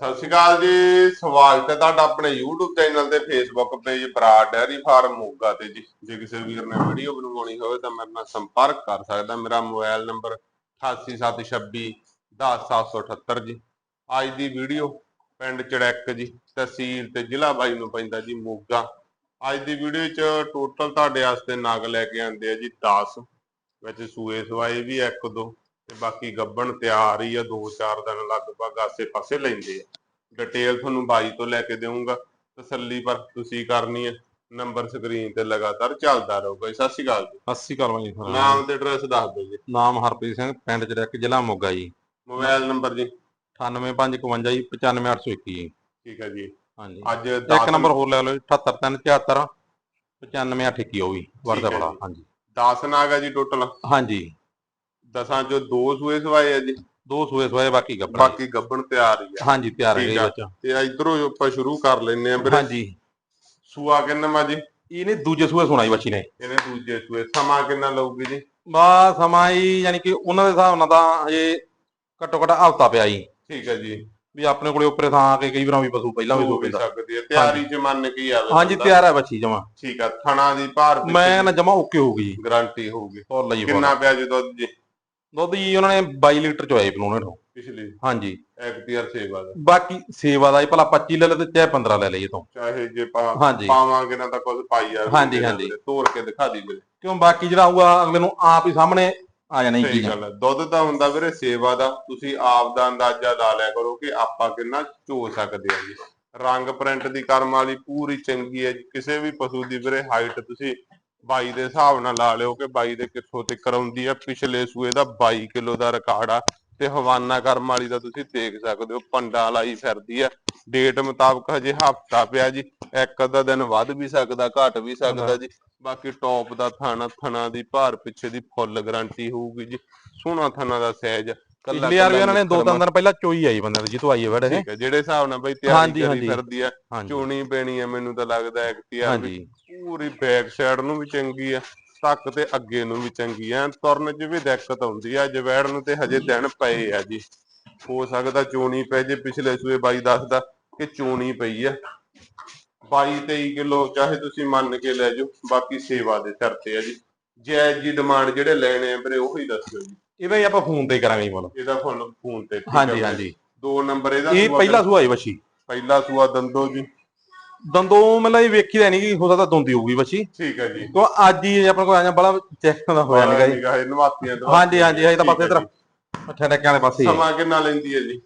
ਸਤਿ ਸ਼੍ਰੀ ਅਕਾਲ ਜੀ, ਸਵਾਗਤ ਹੈ ਤੁਹਾਡਾ ਆਪਣੇ YouTube ਚੈਨਲ ਤੇ, Facebook page Brar dairy farm Moga ਤੇ ਜੀ। ਜੇ ਕਿਸੇ ਵੀਰ ਨੇ ਵੀਡੀਓ ਬਣਵਾਉਣੀ ਹੋਵੇ ਤਾਂ ਮੇਰੇ ਨਾਲ ਸੰਪਰਕ ਕਰ ਸਕਦਾ। ਮੇਰਾ ਮੋਬਾਈਲ ਨੰਬਰ 8876 10778 ਜੀ। ਅੱਜ ਦੀ ਵੀਡੀਓ ਪਿੰਡ ਚੜੈਕ ਜੀ, ਤਹਿਸੀਲ ਤੇ ਜ਼ਿਲ੍ਹਾ ਬਾਈ ਨੂੰ ਪੈਂਦਾ ਜੀ, ਮੋਗਾ। ਅੱਜ ਦੀ ਵੀਡੀਓ 'ਚ ਟੋਟਲ ਤੁਹਾਡੇ ਵਾਸਤੇ ਨਾਗ ਲੈ ਕੇ ਆਂਦੇ ਆ ਜੀ 10 ਵਿੱਚ ਸੂਏ ਸਵਾਏ ਵੀ ਇੱਕ ਦੋ। ਤੇ ਬਾਕੀ ਗੱਬਣ ਤਿਆਰ ਹੀ ਆ 2-4 ਦਿਨ ਲਗਭਗ ਆਸੇ-ਪਾਸੇ ਲੈਂਦੇ ਆ। ਡਿਟੇਲ ਤੁਹਾਨੂੰ ਬਾਈ ਤੋਂ ਲੈ ਕੇ ਦੇਵਾਂਗਾ ਤਸੱਲੀ ਪਰ ਤੁਸੀਂ ਕਰਨੀ ਹੈ ਨੰਬਰ ਸਕਰੀਨ ਤੇ ਲਗਾਤਾਰ ਚੱਲਦਾ ਰਹੂਗਾ ਜੀ। ਸਤਿ ਸ਼੍ਰੀ ਅਕਾਲ ਜੀ। ਸਤਿ ਸ਼੍ਰੀ ਅਕਾਲ ਜੀ। ਨਾਮ ਤੇ ਐਡਰੈਸ ਦੱਸ ਦਿਓ ਜੀ। ਨਾਮ ਹਰਪ੍ਰੀਤ ਸਿੰਘ ਪਿੰਡ ਚੜਕ ਜ਼ਿਲ੍ਹਾ ਮੋਗਾ ਜੀ। ਮੋਬਾਈਲ ਨੰਬਰ ਜੀ। 98551 ਜੀ 95821 ਜੀ। ਠੀਕ ਹੈ ਜੀ। ਹਾਂਜੀ। ਅੱਜ ਇੱਕ 10 ਨੰਬਰ ਹੋਰ ਲੈ ਲਓ ਜੀ 78374 95828 ਉਹ ਵੀ ਵਰਦਾ ਬੜਾ। ਹਾਂਜੀ। 10 ਨਾਗ ਹੈ ਜੀ ਟੋਟਲ ਹਾਂਜੀ। ਦਸਾਂ ਚੋਂ ਦੋ ਸੂਏ ਸਵਾਏ ਆ ਜੀ। ਦੋ ਸੂਏ ਸਵਾਏ ਬਾਕੀ ਗੱਬੜ ਬਾਕੀ ਗੱਬਣ ਤਿਆਰ ਹੀ ਆ। ਹਾਂਜੀ ਤਿਆਰ ਹੈ ਠੀਕ ਆ। ਬੱਚਾ। ਤੇ ਇਧਰੋਂ ਆਪਾਂ ਸ਼ੁਰੂ ਕਰ ਲੈਨੇ ਆ ਵੀਰੇ। ਹਾਂਜੀ। ਸੂਆ ਕਿੰਨਾ ਮਾ ਜੀ? ਇਹਨੇ ਦੂਜੇ ਸੂਏ ਸੁਣਾਈ ਬੱਚੀ ਨੇ। ਇਹਨੇ ਦੂਜੇ ਸੂਏ। ਸਮਾਂ ਕਿੰਨਾ ਲਊਗੀ ਜੀ? ਬਾ ਸਮਾਂ ਹੀ ਯਾਨੀ ਕਿ ਉਹਨਾਂ ਦੇ ਹਿਸਾਬ ਨਾਲ ਤਾਂ ਹਜੇ ਘੱਟੋ ਘੱਟ ਹਫਤਾ ਪਿਆ ਜੀ। ਠੀਕ ਹੈ ਜੀ। ਵੀ ਆਪਣੇ ਕੋਲੇ ਉੱਪਰੇ ਥਾਂ ਆ ਕੇ ਕਈ ਵਾਰਾਂ ਵੀ ਪਸ਼ੂ ਪਹਿਲਾਂ ਵੀ ਹੋ ਸੂ ਵੀ ਪੈਂਦਾ। ਸਕਦੀ ਹੈ ਤਿਆਰੀ ਚ ਮੰਨ ਕੀ ਆਵੇ ਹਾਂਜੀ ਬੰਦਾ। ਤਿਆਰ ਹੈ ਬੱਚੀ ਜਮਾ। ਠੀਕ ਆ। ਥਣਾ ਦੀ ਭਾਰ ਮੈਂ ਨਾ ਜਮਾ ਓਕੇ ਹੋਊਗੀ ਜੀ। ਗਾਰੰਟੀ ਹੋਊਗੀ ਫੁੱਲ ਜੀ ਫੁੱਲ। ਕਿੰਨਾ ਪਿਆ ਜੀ ਦੁੱਧ ਜੀ? ਦੁੱਧ ਜੀ ਉਹਨਾਂ ਨੇ 22 ਲੀਟਰ ਚੋਇਆ ਪਲੋਣੇ ਤੋਂ ਪਿਛਲੀ। ਹਾਂਜੀ। ਐਕਟੀਆਰ ਸੇਵਾ ਦਾ। ਬਾਕੀ ਸੇਵਾ ਦਾ ਹੀ ਭਲਾ 25 ਲੈ ਲੈ ਤੇ ਚਾਹੇ 15 ਲੈ ਲਈਏ ਤੋਂ। ਚਾਹੇ ਜੇ ਪਾ ਹਾਂਜੀ। ਪਾਵਾਂਗੇ ਨਾ ਤਾਂ ਕੁਝ ਪਾਈ ਆ ਹਾਂਜੀ, ਹਾਂਜੀ। ਤੋੜ ਕੇ ਦਿਖਾ ਦੀ ਵੀਰੇ। ਕਿਉਂ ਬਾਕੀ ਜਿਹੜਾ ਆਊਗਾ ਅਗਲੇ ਨੂੰ ਆਪ ਹੀ ਸਾਹਮਣੇ ਆ ਜਾਣੀ ਸਹੀ ਚੀਜ਼। ਗੱਲ ਹੈ। ਦੁੱਧ ਤਾਂ ਹੁੰਦਾ ਵੀਰੇ ਸੇਵਾ ਦਾ। ਤੁਸੀਂ ਆਪ ਦਾ ਅੰਦਾਜ਼ਾ ਲਾ ਲਿਆ ਕਰੋ ਕਿ ਆਪਾਂ ਕਿੰਨਾ ਚੋ ਸਕਦੇ ਆ ਜੀ। ਰੰਗ ਪ੍ਰਿੰਟ ਦੀ ਕਰਮ ਵਾਲੀ ਪੂਰੀ ਚੰਗੀ ਹੈ ਜੀ। ਕਿਸੇ ਵੀ ਪਸ਼ੂ ਦੀ ਵੀਰੇ ਹਾਈਟ ਤੁਸੀਂ 22 ਦੇ ਹਿਸਾਬ ਨਾਲ ਲਾ ਲਿਓ ਕਿ 22 ਦੇ ਕਿੱਥੋਂ ਤੱਕ ਆਉਂਦੀ ਆ। ਪਿਛਲੇ ਸੂਏ ਦਾ 22 ਕਿਲੋ ਦਾ ਰਿਕਾਰਡ ਆ ਤੇ ਹਵਾਨਾ ਕਰਮ ਵਾਲੀ ਦਾ ਤੁਸੀਂ ਦੇਖ ਸਕਦੇ ਹੋ, ਪੰਡਾ ਲਾਈ ਫਿਰਦੀ ਆ। ਡੇਟ ਮੁਤਾਬਕ ਹਜੇ ਹਫਤਾ ਪਿਆ ਜੀ, ਇੱਕ ਅੱਧਾ ਦਿਨ ਵੱਧ ਵੀ ਸਕਦਾ, ਘਟ ਵੀ ਸਕਦਾ ਜੀ। ਬਾਕੀ ਟੌਪ ਦਾ ਥਾਣਾ, ਥਣਾ ਦੀ ਭਾਰ ਪਿੱਛੇ ਦੀ ਫੁੱਲ ਗਾਰੰਟੀ ਹੋਊਗੀ ਜੀ। ਸੋਹਣਾ ਥਣਾ ਦਾ ਸਾਈਜ਼ ਪਿਛਲੀ ਵਾਰ ਵੀ ਉਹਨਾਂ ਨੇ ਦੋ ਤਿੰਨ ਦਿਨ ਪਹਿਲਾਂ ਚੋਈ ਆਈ ਬੰਦੇ ਦੀ ਜਿੱਤੋਂ ਆਈ ਹੈ ਵੜੇ ਠੀਕ ਹੈ ਜਿਹੜੇ ਹਿਸਾਬ ਨਾਲ ਬਈ ਤਿਆਰੀ ਕਰੀ। ਫਿਰਦੀ ਆ ਚੋਣੀ ਪੈਣੀ ਆ ਮੈਨੂੰ ਤਾਂ ਲੱਗਦਾ ਹੈ ਕਿ ਯਾਰ ਵੀ ਪੂਰੀ ਬੈਕ ਸਾਈਡ ਨੂੰ ਵੀ ਚੰਗੀ ਆ ਤੱਕ ਤੇ ਅੱਗੇ ਨੂੰ ਵੀ ਚੰਗੀ ਆ ਤੁਰਨ 'ਚ ਵੀ ਦਿੱਕਤ ਆਉਂਦੀ ਆ ਜਵੈੜ ਨੂੰ ਤੇ ਹਜੇ ਦਿਨ ਪਏ ਆ ਜੀ। ਹੋ ਸਕਦਾ ਚੋਣੀ ਪੈ ਜੇ ਪਿਛਲੇ ਸੂਏ ਬਾਈ ਦੱਸਦਾ ਕਿ ਚੋਣੀ ਪਈ ਆ। 22 23 ਕਿਲੋ ਚਾਹੇ ਤੁਸੀਂ ਮੰਨ ਕੇ ਲੈ ਜਾਓ ਬਾਕੀ ਸੇਵਾ ਦੇ ਸਿਰ ਤੇ ਆ ਜੀ। ਜਾਇਜ਼ ਜੀ ਡਿਮਾਂਡ ਜਿਹੜੇ ਲੈਣੇ ਆ ਵੀਰੇ ਉਹੀ ਦੱਸਿਓ ਜੀ। ਇਹਦਾ ਹੀ ਆਪਾਂ ਫੋਨ ਤੇ ਕਰਾਂਗੇ ਜੀ ਮੁੱਲ। ਇਹਦਾ ਫੋਨ ਫੋਨ ਤੇ ਠੀਕ ਹਾਂਜੀ ਵੀਰੇ। ਹਾਂਜੀ। ਦੋ ਨੰਬਰ ਇਹਦਾ ਇਹ ਸੂਆ ਪਹਿਲਾ ਸੂਆ ਆਈ ਬੱਚੀ ਪਹਿਲਾ ਸੂਆ ਦੰਦੋ ਜੀ। ਦੰਦੋਂ ਮਤਲਬ ਇਹ ਵੇਖੀ ਤਾਂ ਨਹੀਂ ਕਿ ਹੋ ਸਕਦਾ ਦੁੰਦੀ ਹੋਊਗੀ ਬੱਚੀ ਠੀਕ ਹੈ ਜੀ। ਕਿਉਂ ਅੱਜ ਹੀ ਆਪਣੇ ਕੋਲ ਆਇਆ ਬੜਾ ਚੈੱਕ ਦਾ ਹੋਇਆ ਨਹੀਂਗਾ ਜੀ। ਨਿਗਾਹ ਨਵਾਤੀਆਂ ਤੋਂ ਹਾਂਜੀ ਹਾਂਜੀ ਇਹ ਤਾਂ ਬਸ ਹੈ ਇਧਰ। ਅੱਠੇ ਟੱਕਿਆਂ ਵਾਲੇ ਪਾਸੇ ਹੀ ਹੈ। ਸਮਾਂ ਕਿੰਨਾ ਲੈਂਦੀ ਹੈ ਜੀ?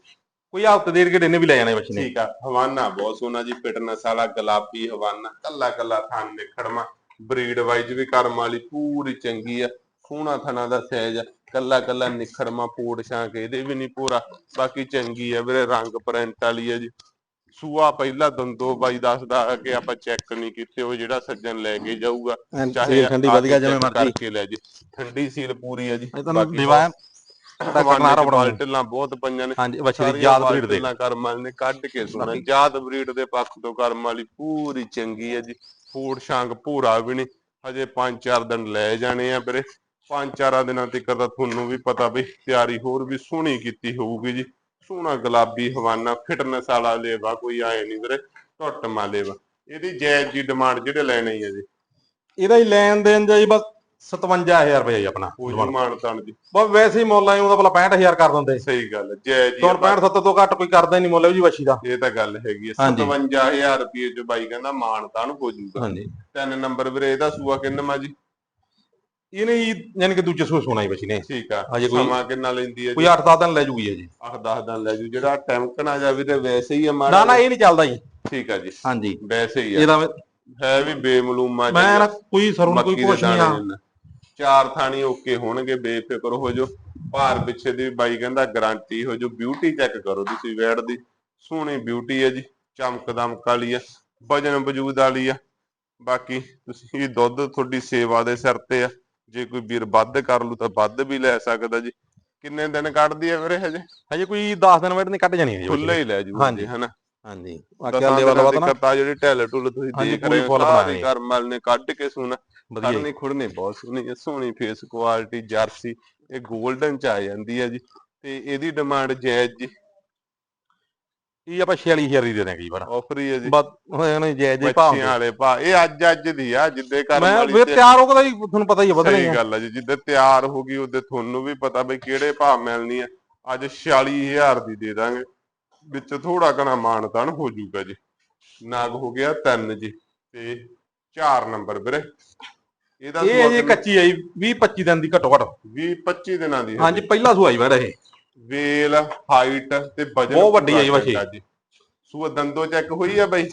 ਕੋਈ ਹਫ਼ਤੇ ਦੇਰ ਕੇ ਇਹਨੇ ਵੀ ਲੈ ਜਾਣੇ ਬੱਚੀ ਨੇ। ਠੀਕ ਆ ਹਵਾਨਾ ਬਹੁਤ ਸੋਹਣਾ ਜੀ ਫਿਟਨੈਸ ਵਾਲਾ ਗੁਲਾਬੀ ਹਵਾਨਾ ਕੱਲਾ ਕੱਲਾ ਥਣ ਨਿਖੜਮਾ ਬਰੀਡ ਵਾਈਜ਼ ਵੀ ਕਰਮ ਵਾਲੀ ਪੂਰੀ ਚੰਗੀ ਆ ਸੋਹਣਾ ਥਣਾ ਦਾ ਸਾਈਜ਼ ਆ। ਕੱਲਾ ਕੱਲਾ ਨਿਖੜਮਾ ਪੋੜ ਛਾਂਕ ਇਹਦੇ ਵੀ ਨਹੀਂ ਪੂਰਾ। ਬਾਕੀ ਚੰਗੀ ਆ ਵੀਰੇ ਰੰਗ ਪ੍ਰਿੰਟ ਵਾਲੀ ਆ ਜੀ। ਸੂਆ ਪਹਿਲਾ ਦੰਦੋ ਬਾਈ ਦੱਸਦਾ ਕਿ ਆਪਾਂ ਚੈੱਕ ਨਹੀਂ ਕੀਤੇ ਉਹ ਜਿਹੜਾ ਸੱਜਣ ਲੈ ਕੇ ਜਾਊਗਾ ਚਾਹੇ ਠੰਡੀ ਵਧੀਆ ਜਿਵੇਂ ਮਰਜ਼ੀ। ਕਰਕੇ ਲੈ ਜੀ। ਠੰਡੀ ਸੀਲ ਪੂਰੀ ਆ ਜੀ। ਬਾਕੀ ਬਾਲਟਲਾਂ ਬਹੁਤ ਪਈਆਂ ਨੇ। ਹਾਂਜੀ ਬੱਚੀ ਦੀ ਸਾਰੀਆਂ ਯਾਦ ਬਰੀਡ ਦੇ। ਬਾਲਟਲਾਂ ਕਰਮ ਵਾਲੀ ਨੇ ਕੱਢ ਕੇ ਸੁਣਾ। ਜਾਤ ਬਰੀਡ ਦੇ ਪੱਖ ਤੋਂ ਕਰਮ ਵਾਲੀ ਪੂਰੀ ਚੰਗੀ ਹੈ ਜੀ। ਫੂਡ ਸ਼ਾਂਗ ਭੂਰਾ ਵੀ ਨਹੀਂ ਹਜੇ 5-4 ਦਿਨ ਲੈ ਜਾਣੇ ਆ ਵੀਰੇ। 5-4 ਦਿਨਾਂ ਤੱਕ ਤਾਂ ਤੁਹਾਨੂੰ ਵੀ ਪਤਾ ਵੀ ਤਿਆਰੀ ਹੋਰ ਵੀ ਸੋਹਣੀ ਕੀਤੀ ਹੋਊਗੀ ਜੀ। ਸੋਹਣਾ ਗੁਲਾਬੀ ਹਵਾਨਾ ਫਿਟਨੈਸ ਵਾਲਾ ਲੇਵਾ ਕੋਈ ਆਏ ਨਹੀਂ ਵੀਰੇ ਟੁੱਟ ਮਾ ਲੇਵਾ। ਇਹਦੀ ਜਾਇਜ਼ ਜੀ ਡਿਮਾਂਡ ਜਿਹੜੇ ਲੈਣੇ ਹੀ ਜੀ। ਇਹਦਾ ਹੀ ਲੈਣ ਦੇਣ ਜਾਈ ਬਸ 57000 ਰੁਪਏ ਜੀ ਆਪਣਾ। ਕੋਈ ਮਾਨਤਾਨ ਦੀ ਬਸ ਵੈਸੇ ਹੀ ਮੁੱਲ ਆਈ ਉਹਦਾ ਭਲਾ 65000 ਕਰ ਦਿੰਦੇ। ਸਹੀ ਗੱਲ ਜਾਇਜ਼ ਜੀ ਤੋਂ 65 70 ਤੋਂ ਘੱਟ ਕੋਈ ਕਰਦਾ ਹੀ ਨਹੀਂ ਮੁੱਲ ਜੀ ਬੱਚੀ ਦਾ। ਇਹ ਤਾਂ ਗੱਲ ਹੈਗੀ ਹੈ ਹਾਂਜੀ। 57000 ਰੁਪਏ ਚ ਬਾਈ ਕਹਿੰਦਾ ਮਾਨਤਾਨ ਹੋ ਜੂਗਾ। ਹਾਂਜੀ। ਤਿੰਨ ਨੰਬਰ ਵੀਰੇ ਇਹਦਾ ਸੂਆ ਕਿੰਨਾ ਮਾ ਜੀ? ਇਹਨੇ ਜੀ ਯਾਨੀ ਕਿ ਦੂਜੇ ਸੂਏ ਸੋਣਾ ਹੀ ਬੱਚੀ ਨੇ। ਠੀਕ ਆ। ਹਜੇ ਕੋਈ- ਸਮਾਂ ਕਿੰਨਾ ਲੈਂਦੀ ਹੈ ਕੋਈ ਜੀ? 8-10 ਦਿਨ ਲੈ ਜੂਗੀ ਇਹ ਜੀ। 8-10 ਦਿਨ ਲੈ ਜੂ। ਜਿਹੜਾ ਟੈਂਕਣਾ ਜਾ ਵੀਰੇ ਵੈਸੇ ਹੀ ਆ ਮਾੜਾ ਨਾ ਨਾ ਇਹ ਨਹੀਂ ਚੱਲਦਾ ਜੀ। ਠੀਕ ਆ ਜੀ। ਹਾਂਜੀ। ਵੈਸੇ ਹੀ ਆ। ਇਹਦਾ ਹੈ ਵੀ ਬੇਮਲੂਮਾ ਮੈਂ ਨਾ ਕੋਈ ਸਰੋਂ ਕੋਈ ਕੁਛ ਨਹੀਂ ਆ। ਚਾਰ ਥਾਣੀ ਓਕੇ ਹੋਣਗੇ ਬੇਫਿਕਰ ਹੋ ਜੋ ਭਾਰ ਪਿੱਛੇ ਦੀ ਬਾਈ ਕਹਿੰਦਾ ਗਾਰੰਟੀ ਹੋ ਜੋ ਬਿਊਟੀ ਚੈੱਕ ਕਰੋ ਤੁਸੀਂ ਵੈੜ ਦੀ। ਸੋਹਣੀ ਬਿਊਟੀ ਹੈ ਜੀ। ਚਮਕ ਦਮਕ ਵਾਲੀ ਆ। ਵਜਨ ਵਜੂਦ ਵਾਲੀ ਆ। ਬਾਕੀ ਤੁਸੀਂ ਦੁੱਧ ਤੁਹਾਡੀ ਸੇਵਾ ਦੇ ਸਿਰ ਤੇ ਆ। ਜੇ ਕੋਈ ਵੀਰ ਵੱਧ ਕਰ ਲੂ ਤਾਂ ਵੱਧ ਵੀ ਲੈ ਸਕਦਾ ਜੀ। ਕਿੰਨੇ ਦਿਨ ਕੱਢਦੀ ਆ ਵੀਰੇ ਹਜੇ? ਹਜੇ ਕੋਈ 10 ਦਿਨ ਵੇਟ ਨਹੀਂ ਕੱਢ ਜਾਣੀ ਹੈ ਜੀ ਖੁੱਲੇ ਹੀ ਲੈ ਜੂ ਹਾਂਜੀ। ਹਨਾ। ਹਾਂਜੀ। ਵੱਲ ਜਿਹੜੀ ਢਿੱਲ ਢੁੱਲ ਤੁਸੀਂ ਦੇਖ ਰਹੇ ਹੋ ਸਾਰੀ ਹੈ। ਕਰਮਲ ਨੇ ਕੱਢ ਕੇ ਸੁਣਾ। ਜੀ। ਖੜਨੀ ਖੁੜਨੀ ਬਹੁਤ ਸੋਹਣੀ ਹੈ ਸੋਹਣੀ ਫੇਸ ਕੁਆਲਿਟੀ ਜਰਸੀ ਇਹ 골ਡਨ ਚ ਆ ਜਾਂਦੀ ਹੈ ਜੀ। ਤੇ ਇਹਦੀ ਡਿਮਾਂਡ ਜਾਇਜ਼ ਜੀ। ਇਹ ਆਪਾਂ 46000 ਦੀ ਦੇ ਦਾਂਗੇ ਜੀ ਪਰ ਆਫਰ ਹੀ ਹੈ ਜੀ। ਬਸ ਇਹਨੇ ਜੈ ਜੈ ਭਾਅ ਬੱਚਿਆਂ ਵਾਲੇ ਭਾ ਇਹ ਅੱਜ ਅੱਜ ਦੀ ਆ ਜਿੱਦੇ ਮੈਂ ਵਾਲੀ ਫਿਰ ਤੇ- ਤਿਆਰ ਹੋ ਕੇ ਤਾਂ ਜੀ ਤੁਹਾਨੂੰ ਪਤਾ ਹੀ ਹੈ ਵਧਣੇ ਸਹੀ ਆ। ਗੱਲ ਹੈ ਜੀ ਜਿੱਦੇ ਤਿਆਰ ਹੋ ਗਈ ਉਹਦੇ ਤੁਹਾਨੂੰ ਵੀ ਪਤਾ ਬਈ ਕਿਹੜੇ ਭਾਅ ਮਿਲਣੀ ਆ। ਅੱਜ 46000 ਦੀ ਦੇ ਦਾਂਗੇ। ਵਿੱਚ ਥੋੜਾ ਘਣਾ ਮਾਨਤਾਨ ਹੋ ਜਾਊਗਾ ਜੀ। ਨਾਗ ਹੋ ਗਿਆ 3 ਜੀ ਤੇ 4 ਨੰਬਰ ਵੀਰੇ। ਇਹਦਾ ਇਹ ਅਜੇ ਕੱਚੀ ਆਈ 20 25 ਦਿਨ ਦੀ ਘੱਟੋ ਘੱਟ। 20 25 ਦਿਨਾਂ ਦੀ ਹਾਂਜੀ ਪਹਿਲਾ ਸੁਆਈ ਵੜ ਇਹ। ਵੇਲ ਹਾਈਟ ਤੇ ਵਜਨ ਬਹੁਤ ਵੱਡੀ ਹੈ ਜੀ ਜੀ। ਸੂਆ ਦੰਦੋ ਚੈੱਕ ਹੋਈ ਆ ਬਾਈ?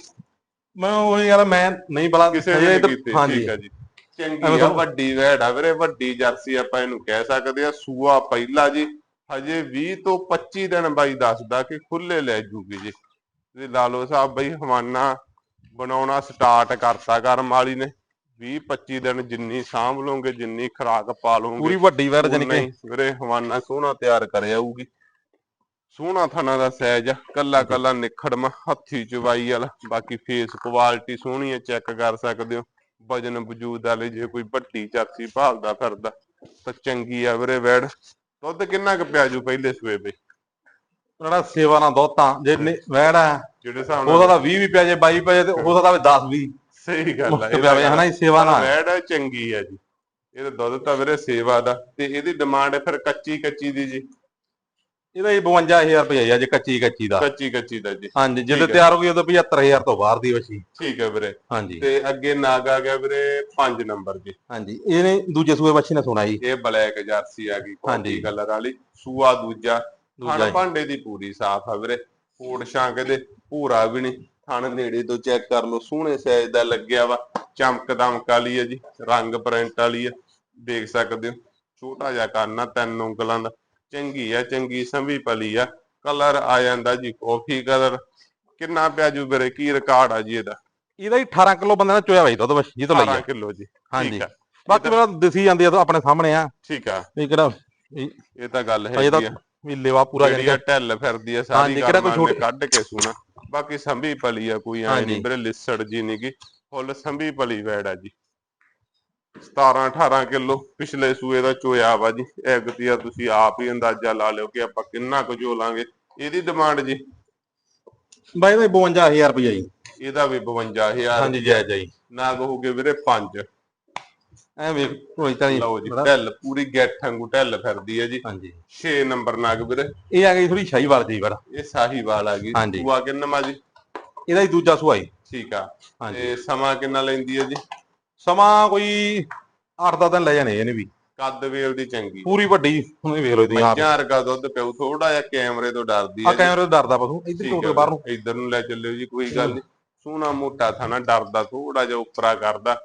ਮੈਂ ਉਹ ਯਾਰ ਮੈਂ ਨਹੀਂ ਬਲਾ ਕਿਸੇ ਨੇ ਕੀਤੀ ਠੀਕ ਹੈ ਜੀ। ਚੰਗੀ ਆ ਵੱਡੀ ਵੈੜ ਆ ਵੀਰੇ ਵੱਡੀ ਜਰਸੀ ਆਪਾਂ ਇਹਨੂੰ ਕਹਿ ਸਕਦੇ ਆ। ਸੂਆ ਪਹਿਲਾ ਜੀ ਹਜੇ 20 ਤੋਂ 25 ਦਿਨ ਬਾਈ ਦੱਸਦਾ ਕਿ ਖੁੱਲੇ ਲੈ ਜੂਗੀ ਜੀ। ਤੇ ਲਾਲੋ ਸਾਹਿਬ ਬਈ ਹਵਾਨਾ ਬਣਾਉਣਾ ਸਟਾਰਟ ਕਰਤਾ ਕਰਮ ਵਾਲੀ ਨੇ। 20 25 ਦਿਨ ਜਿੰਨੀ ਸਾਂਭ ਲਓਗੇ ਜਿੰਨੀ ਖਰਾਕ ਪਾ ਲਓਗੇ ਪੂਰੀ ਵੱਡੀ ਵੈੜ ਜਾਨੀ ਕਿ ਵੀਰੇ ਹਵਾਨਾ ਸੋਹਣਾ ਤਿਆਰ ਕਰ ਆਊਗੀ ਸੋਹਣਾ ਥਣਾ ਦਾ ਸਾਈਜ਼ ਆ ਕੱਲਾ ਕੱਲਾ ਨਿਖੜਮਾ ਹੱਥੀ ਚਵਾਈ ਵਾਲਾ ਬਾਕੀ ਫੇਸ ਕੁਆਲਿਟੀ ਸੋਹਣੀ ਹੈ ਚੈੱਕ ਕਰ ਸਕਦੇ ਹੋ। ਵਜਨ ਵਜੂਦ ਵਾਲੇ ਜੇ ਕੋਈ ਵੱਡੀ ਚਾਸੀ ਭਾਲਦਾ ਫਿਰਦਾ ਤਾਂ ਚੰਗੀ ਆ ਵੀਰੇ ਵੈੜ। ਦੁੱਧ ਕਿੰਨਾ ਕੁ ਪਿਆ ਜੂ ਪਹਿਲੇ ਸੂਏ ਬਈ ਜਿਹੜਾ ਸੇਵਾ ਨਾਲ ਦੁੱਧ ਤਾਂ ਜੇ ਵੈੜ ਜਿਹੜੇ ਹਿਸਾਬ ਉਹਦਾ ਨਾਲ ਤਾਂ 20 ਵੀ ਪਿਆ ਜੇ 22 ਪਿਆ ਜੇ ਤੇ ਸਕਦਾ ਵੀ 10 ਵੀ ਸਹੀ ਗੱਲ ਆ ਮੁਫਤ ਪਿਆ ਵੇ ਹਨਾ ਜੀ ਸੇਵਾ ਨਾਲ। ਵੈੜ ਚੰਗੀ ਆ ਜੀ। ਇਹਦਾ ਦੁੱਧ ਤਾਂ ਵੀਰੇ ਸੇਵਾ ਦਾ ਤੇ ਇਹਦੀ ਡਿਮਾਂਡ ਫਿਰ ਕੱਚੀ ਕੱਚੀ ਦੀ ਜੀ। ਇਹਦਾ ਹੀ 52000 ਰੁਪਏ ਆ ਜੇ ਕੱਚੀ ਕੱਚੀ ਦਾ। ਕੱਚੀ ਕੱਚੀ ਦਾ ਜੀ। ਹਾਂਜੀ ਜਦੋਂ ਠੀਕ ਹੈ। ਤਿਆਰ ਹੋ ਗਈ ਉਦੋਂ 75000 ਤੋਂ ਬਾਹਰ ਦੀ ਵਸੀ ਠੀਕ ਹੈ ਵੀਰੇ। ਹਾਂਜੀ। ਤੇ ਅੱਗੇ ਨਾਗ ਆ ਗਿਆ ਵੀਰੇ 5 ਨੰਬਰ ਜੀ। ਹਾਂਜੀ ਇਹਨੇ ਦੂਜੇ ਸੂਏ ਬੱਚੀ ਨੇ ਸੁਣਾ ਜੀ। ਇਹ ਬਲੈਕ ਜਰਸੀ ਆ ਗਈ ਹਾਂਜੀ। ਕੋਟੀ ਕਲਰ ਵਾਲੀ। ਸੂਆ ਦੂਜਾ ਦੂਜਾ ਜੀ। ਭਾਂਡੇ ਦੀ ਪੂਰੀ ਸਾਫ਼ ਆ ਵੀਰੇ। ਫੋੜ ਛਾਂਕ ਦੇ ਭੂਰਾ ਵੀ ਨਹੀਂ। ਥਣ ਨੇੜੇ ਤੋਂ ਚੈੱਕ ਕਰ ਲਓ ਸੋਹਣੇ ਸਾਈਜ਼ ਦਾ ਲੱਗਿਆ ਵਾ। ਚਮਕ ਦਮਕ ਵਾਲੀ ਆ ਜੀ ਰੰਗ ਪ੍ਰਿੰਟ ਵਾਲੀ ਆ ਦੇਖ ਸਕਦੇ ਹੋ। ਛੋਟਾ ਜਿਹਾ ਕੰਨ ਆ ਤਿੰਨ ਉਂਗਲਾਂ ਦਾ। ਚੰਗੀ ਆ ਚੰਗੀ ਸੰਭੀ ਪਲੀ ਆ। ਕਲਰ ਆ ਜਾਂਦਾ ਜੀ ਕਾਫੀ ਕਲਰ ਕਿੰਨਾ ਪਿਆ ਜੂ ਵੀਰੇ? ਕੀ ਰਿਕਾਰਡ ਆ ਜੀ ਇਹਦਾ? ਇਹਦਾ ਹੀ 18 ਕਿਲੋ ਬੰਦੇ ਨਾਲ ਚੋਇਆ ਬਾਈ ਦੁੱਧ ਬੱਚੀ ਜੀ ਤੋਂ ਲਈ 18 ਆ। ਕਿਲੋ ਜੀ ਹਾਂਜੀ। ਬਾਕੀ ਮੇਰਾ ਦਿਸੀ ਜਾਂਦੀ ਆ ਤਾਂ ਆਪਣੇ ਸਾਹਮਣੇ ਆ। ਠੀਕ ਆ। ਇਹ ਕਿਹੜਾ ਇਹ ਤਾਂ ਗੱਲ ਆ। ਵੀ ਲੇਵਾ ਪੂਰਾ ਜਿਹੜੀ ਢਿੱਲ ਫਿਰਦੀ ਆ ਸਾਰੀ ਨੇ ਛੋਟੀ- ਕੱਢ ਕੇ ਸੂਣਾ ਬਾਕੀ ਸੰਭੀ ਪਲੀ ਆ ਕੋਈ ਐ ਹਾਂਜੀ। ਨਹੀਂ ਵੀਰੇ ਲਿਸੜ ਜੀ ਨੀਗੀ ਫੁੱਲ ਸੰਭੀ ਪਲੀ ਵੈੜ ਆ ਜੀ। 17 18 ਕਿਲੋ ਪਿਛਲੇ ਸੂਏ ਦਾ ਚੋਇਆ ਵਾ ਜੀ। ਐਗਤੀਆ ਤੁਸੀਂ ਆਪ ਹੀ ਅੰਦਾਜ਼ਾ ਲਾ ਲਿਓ ਕਿ ਆਪਾਂ ਕਿੰਨਾ ਕੁ ਜੋ ਲਾਂਗੇ। ਇਹਦੀ ਡਿਮਾਂਡ ਜੀ। ਬਾਈ ਦਾ 52000 ਰੁਪਏ ਜੀ। ਇਹਦਾ ਵੀ 52000 ਹਾਂਜੀ ਜੈ ਜੈ। ਨਾਗ ਹੋਗੇ ਵੀਰੇ 5 ਐ ਵੇਖ ਕੋਈ ਤਾਂ ਨਹੀਂ ਲਓ ਜੀ ਢਿੱਲ ਪੂਰੀ ਗੈਠ ਵਾਂਗੂ ਢਿੱਲ ਫਿਰਦੀ ਹੈ ਜੀ। ਹਾਂਜੀ। 6 ਨੰਬਰ ਨਾਗ ਵੀਰੇ। ਇਹ ਆ ਗਈ ਥੋੜੀ ਸ਼ਾਹੀਵਾਲ ਜੀ ਵੜ ਇਹ ਸਾਹੀਵਾਲ ਆ ਗਈ। ਹਾਂਜੀ। ਤੂੰ ਆ ਕਿੰਨਾ ਜੀ? ਇਹਦਾ ਹੀ ਦੂਜਾ ਸੁਆਈ ਠੀਕ ਆ। ਹਾਂਜੀ। ਤੇ ਸਮਾਂ ਕਿੰਨਾ ਲੈਂਦੀ ਹੈ ਜੀ? ਸਮਾਂ ਕੋਈ 8-10 ਦਿਨ ਲੈ ਜਾਣੇ ਇਹਨੇ ਵੀ। ਕੱਦ ਵੇਲ ਦੀ ਚੰਗੀ। ਪੂਰੀ ਵੱਡੀ ਹੁਣ ਵੇਖ ਲਓ ਤੁਸੀਂ ਆਪ। ਮੱਝਾਂ ਵਰਗਾ ਦੁੱਧ ਪਿਓ ਥੋੜਾ ਜਿਹਾ ਕੈਮਰੇ ਤੋਂ ਡਰਦੀ ਆ ਹੈ। ਕੈਮਰੇ ਤੋਂ ਡਰਦਾ ਪਸ਼ੂ ਇੱਧਰ ਹੈ ਬਾਹਰ ਨੂੰ। ਇੱਧਰ ਨੂੰ ਲੈ ਚੱਲਿਓ ਜੀ ਕੋਈ ਗੱਲ ਨਹੀਂ। ਸੋਹਣਾ ਮੋਟਾ ਥਾ ਨਾ ਡਰਦਾ ਥੋੜਾ ਜਿਹਾ ਉਪਰਾ ਕਰਦਾ।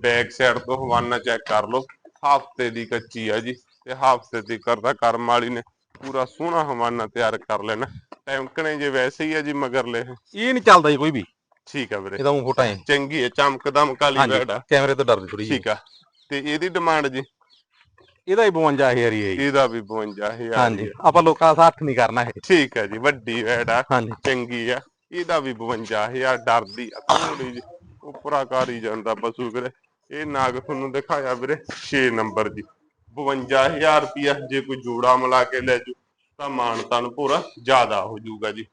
ਬੈਕ ਸਾਈਡ ਤੋਂ ਹਵਾਨਾ ਚੈੱਕ ਕਰ ਲਓ। ਹਫ਼ਤੇ ਦੀ ਕੱਚੀ ਆ ਜੀ ਤੇ ਹਫ਼ਤੇ ਦੀ ਕਰਦਾ ਕਰਮ ਵਾਲੀ ਨੇ ਪੂਰਾ ਸੋਹਣਾ ਹਵਾਨਾ ਤਿਆਰ ਕਰ ਲੈਣਾ। ਟੈਂਕਣੇ ਜੇ ਵੈਸੇ ਹੀ ਆ ਜੀ ਮਗਰਲੇ। ਇਹ ਨਹੀਂ ਚੱਲਦਾ ਜੀ ਕੋਈ ਵੀ। ਠੀਕ ਆ ਵੀਰੇ। ਇਹਦਾ ਉਹ ਫੋਟਾ ਹੈ ਚੰਗੀ ਹੈ ਚਮਕਦਮ ਕਾਲੀ ਆ। ਕੈਮਰੇ ਤੋਂ ਡਰਦੀ ਥੋੜੀ ਠੀਕ ਆ। ਤੇ ਇਹਦੀ ਡਿਮਾਂਡ ਜੀ? ਇਹਦਾ ਹੀ 52000 ਹੀ ਹੈ ਜੀ। ਇਹਦਾ ਵੀ 52000 ਹਾਂਜੀ ਆਪਾਂ ਲੋਕਾਂ ਦਾ 60 ਨਹੀਂ ਕਰਨਾ ਇਹ। ਠੀਕ ਹੈ ਜੀ ਵੱਡੀ ਵੈੜ ਆ। ਚੰਗੀ ਆ। ਇਹਦਾ ਵੀ 52000 ਡਰਦੀ ਆ ਥੋੜੀ ਜੀ। ਉਪਰਾ ਕਾਰੀ ਜਾਂਦਾ ਪਸ਼ੂ ਵੀਰੇ। ਇਹ ਨਾਗ ਤੁਹਾਨੂੰ ਦਿਖਾਇਆ ਵੀਰੇ 6 ਨੰਬਰ ਜੀ 52000 ਰੁਪਿਆ ਜੇ ਕੋਈ ਜੋੜਾ ਮਿਲਾ ਕੇ ਲੈ ਜੂ ਤਾਂ ਮਾਨਤਨ ਪੂਰਾ ਜ਼ਿਆਦਾ ਹੋ ਜਾਊਗਾ ਜੀ।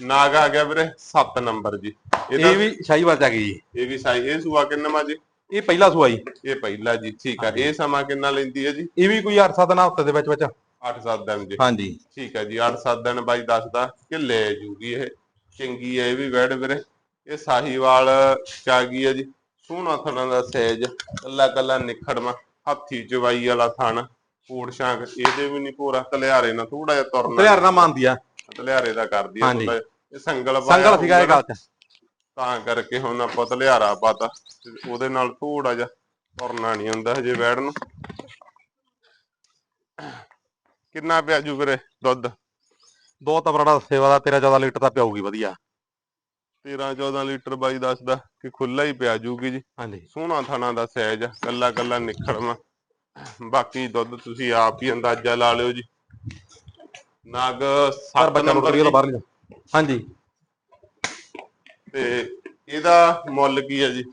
ਨਾਗ ਆ ਗਿਆ ਵੀਰੇ 7 ਨੰਬਰ ਜੀ। ਇਹ ਵੀ ਸ਼ਾਹੀਵਾਲ ਚ ਆ ਗਈ ਜੀ। ਇਹ ਵੀ ਸਾਈ ਇਹ ਸੂਆ ਕਿੰਨਾ ਜੀ? ਇਹ ਪਹਿਲਾ ਸੁਆਈ ਇਹ ਪਹਿਲਾ ਜੀ ਠੀਕ ਆ। ਇਹ ਸਮਾਂ ਕਿੰਨਾ ਲੈਂਦੀ ਹੈ ਜੀ? ਇਹ ਵੀ ਕੋਈ 8-7 ਦਿਨ ਹਫ਼ਤੇ ਦੇ ਵਿੱਚ ਵਿੱਚ। 8-7 ਦਿਨ ਜੀ। ਹਾਂਜੀ। ਠੀਕ ਹੈ ਜੀ 8-7 ਦਿਨ ਬਾਈ ਦੱਸਦਾ ਕਿ ਲੈ ਜੂਗੀ ਇਹ। ਚੰਗੀ ਹੈ ਇਹ ਵੀ ਵੈੜ ਵੀਰੇ। ਇਹ ਸਾਹੀਵਾਲ ਚ ਆ ਗਈ ਹੈ ਜੀ ਸੋਹਣਾ ਥਣਾ ਦਾ ਸਹਿਜ ਕੱਲਾ ਕੱਲਾ ਨਿਖੜਵਾ ਹੱਥੀ ਚਵਾਈ ਵਾਲਾ ਥਣ ਫੂੜ ਸ਼ਾਂਕ ਇਹਦੇ ਵੀ ਨਹੀਂ ਪੂਰਾ ਤਲਿਆਰੇ ਨਾਲ ਥੋੜਾ ਜਿਹਾ ਤੁਰਨਾ। ਤਲਿਆਰ ਨਾ ਮੰਨਦੀ ਆ। ਤਲਿਆਰੇ ਦਾ ਕਰਦੀ ਜਿਹਾ। ਇਹ ਸੰਗਲ ਪਾਇਆ ਸੰਗਲ ਸੀਗਾ ਇਹ ਗੱਲ ਤਾਂ ਕਰਕੇ ਹੁਣ ਆਪਾਂ ਤਲਿਆਰਾ ਪਾਤਾ ਉਹਦੇ ਨਾਲ ਥੋੜਾ ਜਿਹਾ ਤੁਰਨਾ ਨਹੀਂ ਹੁੰਦਾ ਹਜੇ ਵੈੜ ਨੂੰ। ਕਿੰਨਾ ਪਿਆ ਜੂ ਵੀਰੇ ਦੁੱਧ? ਦੋ ਤਬਰੜਾ ਸੇਵਾ ਦਾ 13-14 ਲੀਟਰ ਤਾਂ ਪਿਆਊਗੀ ਵਧੀਆ। 13 14 ਲੀਟਰ ਬਾਈ ਦੱਸਦਾ ਕਿ ਖੁੱਲਾ ਹੀ ਪਿਆ ਜੂਗੀ ਜੀ। ਹਾਂਜੀ। ਸੋਹਣਾ ਥਾਣਾ ਦਾ ਸਾਈਜ਼ ਆ ਕੱਲਾ ਕੱਲਾ ਨਿਖੜਵਾ ਬਾਕੀ ਦੁੱਧ ਤੁਸੀਂ ਆਪ ਹੀ ਅੰਦਾਜ਼ਾ ਲਾ ਲਿਓ ਜੀ। ਨਗ ਪਰ 7 ਬੱਚਾ ਨੰਬਰ ਗਿਆ ਬਾਹਰ ਲਿਆ ਹਾਂਜੀ। ਤੇ ਇਹਦਾ ਮੁੱਲ ਕੀ ਹੈ ਜੀ?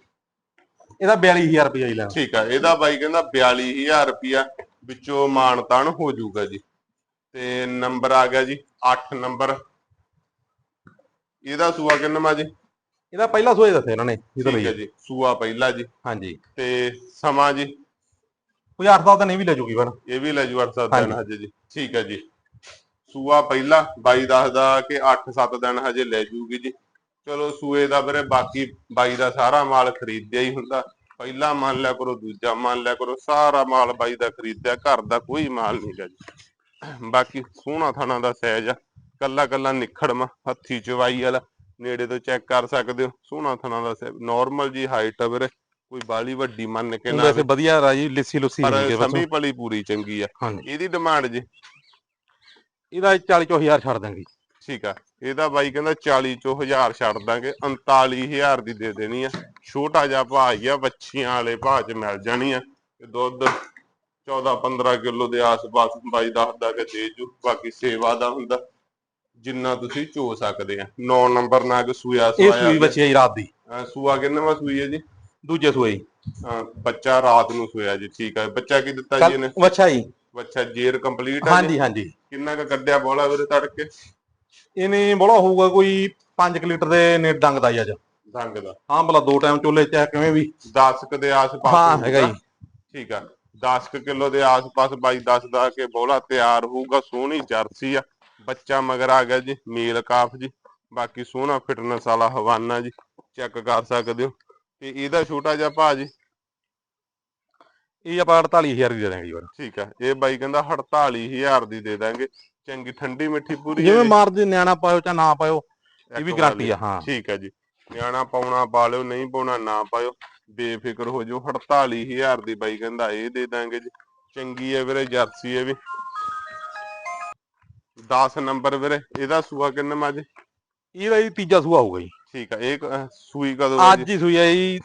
ਇਹਦਾ 42000 ਰੁਪਏ ਹੀ ਲੈਣਾ ਠੀਕ ਆ ਇਹਦਾ ਬਾਈ ਕਹਿੰਦਾ 42000 ਰੁਪਿਆ ਵਿੱਚੋਂ ਮਾਨ ਤਾਨ ਹੋ ਜਾਊਗਾ ਜੀ। ਤੇ ਨੰਬਰ ਆ ਗਿਆ ਜੀ 8 ਨੰਬਰ। ਇਹਦਾ ਸੂਆ ਕਿੰਨਾ ਜੀ? ਇਹਦਾ ਪਹਿਲਾ ਸੂਆ ਹੀ ਦੱਸਿਆ ਇਹਨਾਂ ਨੇ ਠੀਕ ਹੈ ਲਈ ਜੀ ਸੂਆ ਪਹਿਲਾ ਜੀ। ਹਾਂਜੀ। ਤੇ ਸਮਾਂ ਜੀ? ਕੋਈ 8 ਸਾਲ ਤਾਂ ਨਹੀਂ ਵੀ ਲੈ ਜੂਗੀ ਪਰ ਇਹ ਵੀ ਲੈ ਜੂ 8-7 ਦਿਨ ਹਾਂਜੀ। ਜੀ। ਠੀਕ ਹੈ ਜੀ। ਸੂਆ ਪਹਿਲਾ ਬਾਈ ਦੱਸਦਾ ਕਿ 8-7 ਦਿਨ ਹਜੇ ਲੈ ਜੂਗੀ ਜੀ। ਚਲੋ ਸੂਏ ਦਾ ਵੀਰੇ ਬਾਕੀ ਬਾਈ ਦਾ ਸਾਰਾ ਮਾਲ ਖਰੀਦਿਆ ਹੀ ਹੁੰਦਾ। ਪਹਿਲਾ ਮੰਨ ਲਿਆ ਕਰੋ ਦੂਜਾ ਮੰਨ ਲਿਆ ਕਰੋ ਸਾਰਾ ਮਾਲ ਬਾਈ ਦਾ ਖਰੀਦਿਆ ਘਰ ਦਾ ਕੋਈ ਮਾਲ ਨਹੀਂ ਗਾ ਜੀ। ਬਾਕੀ ਸੋਹਣਾ ਥਾਣਾ ਦਾ ਸਾਈਜ਼ ਆ। ਕੱਲਾ ਕੱਲਾ ਨਿਖੜਮਾ ਹੱਥੀ ਚਵਾਈ ਵਾਲਾ ਨੇੜੇ ਤੋਂ ਚੈੱਕ ਕਰ ਸਕਦੇ ਹੋ। ਸੋਹਣਾ ਥਾਣਾ ਦਾ ਨਾਰਮਲ ਜੀ ਹਾਈਟ ਆ ਵੀਰੇ। ਕੋਈ ਬਾਲੀ ਵੱਡੀ ਮੰਨ ਕੇ ਨਾ ਵੈਸੇ ਵਧੀਆ ਰਾਜੀ ਲਿੱਸੀ ਲੁੱਸੀ ਹੋਣੀ ਕਿ ਬਸ। ਸੰਭੀ ਪਲੀ ਪੂਰੀ ਚੰਗੀ ਆ। ਇਹਦੀ ਡਿਮਾਂਡ ਜੀ। ਇਹਦਾ 40 ਚੋਂ ਹਜ਼ਾਰ ਛੱਡ ਦਾਂਗੇ ਠੀਕ ਆ। ਇਹਦਾ ਬਾਈ ਕਹਿੰਦਾ 40 ਚੋਂ 1000 ਛੱਡ ਦਾਂਗੇ 39000 ਦੀ ਦੇ ਦੇਣੀ ਆ। ਛੋਟਾ ਜਿਹਾ ਭਾਅ ਹੀ ਆ ਵੱਛੀਆਂ ਵਾਲੇ ਭਾਅ 'ਚ ਮਿਲ ਜਾਣੀ ਆ। ਦੁੱਧ 14 15 ਕਿਲੋ ਦੇ ਆਸ-ਪਾਸ ਬਾਈ ਦੱਸਦਾ ਕਿ ਦੇ ਜੂ ਬਾਕੀ ਸੇਵਾ ਦਾ ਹੁੰਦਾ। ਜਿੰਨਾ ਤੁਸੀਂ ਚੋ ਸਕਦੇ ਆ। 9 ਨੰਬਰ ਨਾਗ ਸੂਆ ਇਹ ਸੂਈ ਬੱਚੀ ਹੈ ਰਾਤ ਦੀ। ਅਹ ਸੂਆ ਕਿੰਨਾ ਵਾ ਸੂਈ ਹੈ ਜੀ? ਦੂਜੇ ਸੂਏ ਹੀ ਅਹ ਬੱਚਾ ਰਾਤ ਨੂੰ ਸੋਇਆ ਜੀ ਠੀਕ ਆ। ਬੱਚਾ ਕੀ ਦਿੱਤਾ ਜੀ ਇਹਨੇ? ਅੱਛਾ ਜੀ। ਬੱਚਾ ਜੇਰ ਕੰਪਲੀਟ ਜੀ? ਹਾਂਜੀ ਹਾਂਜੀ। ਕਿੰਨਾ ਕ ਕੱਢਿਆ ਬੋਲਾ ਵੀਰੇ ਤੜਕੇ? ਇਹਨੇ ਬੋਲਾ ਹੋਊਗਾ ਕੋਈ 5 ਲੀਟਰ ਦੇ ਨੇ ਡੰਗ ਦਾ ਹੀ ਅੱਜ। ਦੰਗ ਦਾ। ਹਾਂ ਭਲਾ ਦੋ ਟਾਈਮ ਚੋਲੇ ਚਾਹ ਕਿਵੇਂ ਵੀ। 10 ਕ ਦੇ ਆਸ-ਪਾਸ ਹਾਂ। ਹੈਗਾ ਜੀ। ਠੀਕ ਆ। 10 ਕੁ ਕਿਲੋ ਦੇ ਆਸ-ਪਾਸ ਬਾਈ ਦੱਸਦਾ ਕਿ ਬੋਲਾ ਤਿਆਰ ਹੋਊਗਾ ਸੋਹਣੀ ਜਰਸੀ ਆ। ਬੱਚਾ ਮਗਰ ਆ ਗਿਆ ਜੀ ਮੇਲ ਕਾਫ ਜੀ। ਬਾਕੀ ਸੋਹਣਾ ਫਿਟਨੈਸ ਵਾਲਾ ਹਵਾਨਾ ਜੀ ਚੈੱਕ ਕਰ ਸਕਦੇ ਹੋ। ਤੇ ਇਹਦਾ ਛੋਟਾ ਜਿਹਾ ਭਾ ਜੀ? ਇਹ ਆਪਾਂ 48000 ਦੀ ਦੇ ਦਾਂਗੇ ਜੀ ਫਿਰ ਠੀਕ ਆ ਇਹ ਬਾਈ ਕਹਿੰਦਾ 48000 ਦੀ ਦੇ ਦਾਂਗੇ। ਚੰਗੀ ਠੰਡੀ ਮਿੱਠੀ ਪੂਰੀ ਜਿਵੇਂ। ਮਾਰਦੇ ਨਿਆਣਾ ਪਾਇਓ ਚਾਹ ਨਾ ਪਾਇਓ ਇਹ ਵੀ ਗਾਰੰਟੀ ਆ ਹਾਂ। ਠੀਕ ਹੈ ਜੀ। ਨਿਆਣਾ ਪਾਉਣਾ ਪਾ ਲਿਓ ਨਹੀਂ ਪਾਉਣਾ ਨਾ ਪਾਇਓ। ਬੇਫਿਕਰ ਹੋ ਜਾਓ 48000 ਦੀ ਬਾਈ ਕਹਿੰਦਾ ਇਹ ਦੇ ਦਾਂਗੇ ਜੀ। ਚੰਗੀ ਹੈ ਵੀਰੇ ਜਰਸੀ ਹੈ ਵੀ। 10 ਨੰਬਰ ਵੀਰੇ ਇਹਦਾ ਸੂਆ ਕਿੰਨਾ ਮਾ ਜੀ ਇਹਦਾ ਜੀ ਤੀਜਾ ਸੂਆ ਹੋਊਗਾ ਜੀ। ਠੀਕ ਆ ਇਹ ਅਹ ਸੂਈ ਕਦੋਂ ਆ ਜੀ? ਅੱਜ ਹੀ ਸੂਈ ਜੀ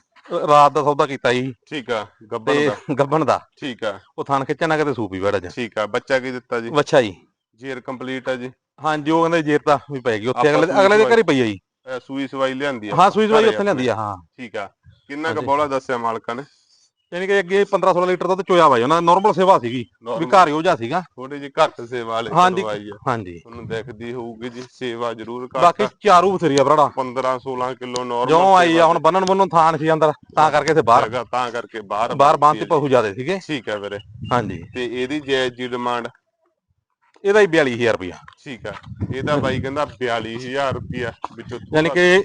ਰਾਤ ਦਾ ਸੌਦਾ ਕੀਤਾ ਜੀ। ਠੀਕ ਆ ਗੱਬਣ ਤੇ ਦਾ। ਗੱਬਣ ਦਾ। ਠੀਕ ਆ। ਉਹ ਥਣ ਖਿੱਚਣ ਨਾ ਕਿਤੇ ਸੂਪੀ ਬੈਠਾ ਜੀ ਠੀਕ ਆ ਬੱਚਾ ਕੀ ਦਿੱਤਾ ਜੀ? ਅੱਛਾ ਜੀ। ਜੇਰ ਕੰਪਲੀਟ ਆ ਜੀ। ਹਾਂਜੀ ਉਹ ਕਹਿੰਦੇ ਜੇਰ ਤਾਂ ਵੀ ਪੈ ਗਈ। ਉੱਥੇ ਆਪਾਂ ਅਗਲੇ ਸੂਈ ਅਗਲੇ ਦੇ ਘਰੇ ਪਈ ਆ ਜੀ। ਅਹ ਸੂਈ ਸਵਾਈ ਲਿਆਂਦੀ ਆ। ਹਾਂ ਸੂਈ ਸਵਾਈ ਘਰੇ ਉੱਥੇ ਲਿਆਂਦੀ ਆ ਹਾਂ। ਠੀਕ ਆ। ਕਿੰਨਾ ਕ। ਬੋਲਾ ਦੱਸਿਆ ਮਾਲਕਾਂ ਨੇ? ਯਾਨੀ ਕਿ ਅੱਗੇ 15 16 ਲੀਟਰ ਦਾ ਤਾਂ ਚੋਇਆ ਵਾ ਜੀ ਉਹਨਾਂ ਦਾ ਨਾਰਮਲ ਸੇਵਾ ਸੀਗੀ ਵੀ ਘਰ ਹੀ ਜਾ ਸੀਗਾ। ਥੋੜੀ ਜਿਹੀ ਘੱਟ ਸੇਵਾ ਵਾਲੇ ਹਾਂਜੀ ਕਰਵਾਈ ਆ। ਹਾਂਜੀ। ਤੁਹਾਨੂੰ ਦਿਖਦੀ ਹੋਊਗੀ ਜੀ ਸੇਵਾ ਜ਼ਰੂਰ ਬਾਕੀ ਘੱਟ ਚਾਰੂ ਬਥੇਰੀ ਆ ਭਰਾੜਾ। 15 16 ਕਿਲੋ ਨਾਰਮਲ ਜਿਉਂ ਆਈ ਆ ਹੁਣ ਬੰਨਣ ਬੰਨਣ ਥਾਨ ਸੀ ਅੰਦਰ ਤਾਂ ਕਰਕੇ ਇੱਥੇ ਬਾਹਰ ਹੈਗਾ ਤਾਂ ਕਰਕੇ ਬਾਹਰ ਬਾਹਰ ਬੰਨ੍ਹਤੀ ਤੇ ਪਹੂ ਜਾਦੇ ਸੀਗੇ। ਠੀਕ ਹੈ ਵੀਰੇ। ਹਾਂਜੀ। ਤੇ ਇਹਦੀ ਜਾਇਜ਼ ਜੀ ਡਿਮਾਂਡ? ਇਹਦਾ ਹੀ 42000 ਰੁਪਇਆ ਠੀਕ ਆ। ਇਹਦਾ ਬਾਈ ਕਹਿੰਦਾ 42000 ਰੁਪਿਆ ਵਿੱਚੋਂ ਯਾਨੀ ਕਿ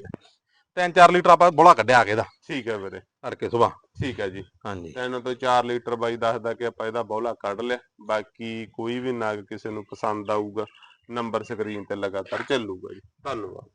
3-4 ਲੀਟਰ ਆਪਾਂ ਬੋਲਾ ਕੱਢਿਆ ਕੇ ਇਹਦਾ। ਠੀਕ ਹੈ ਵੀਰੇ। ਕਰਕੇ ਸੁਬਾ ਠੀਕ ਹੈ ਜੀ। ਹਾਂਜੀ। ਤਿੰਨ ਤੋਂ 4 ਲੀਟਰ ਬਾਈ ਦੱਸਦਾ ਕਿ ਆਪਾਂ ਇਹਦਾ ਬੌਲਾ ਕੱਢ ਲਿਆ। ਬਾਕੀ ਕੋਈ ਵੀ ਨਗ ਕਿਸੇ ਨੂੰ ਪਸੰਦ ਆਊਗਾ ਨੰਬਰ ਸਕਰੀਨ ਤੇ ਲਗਾਤਾਰ ਚੱਲੂਗਾ ਜੀ। ਧੰਨਵਾਦ।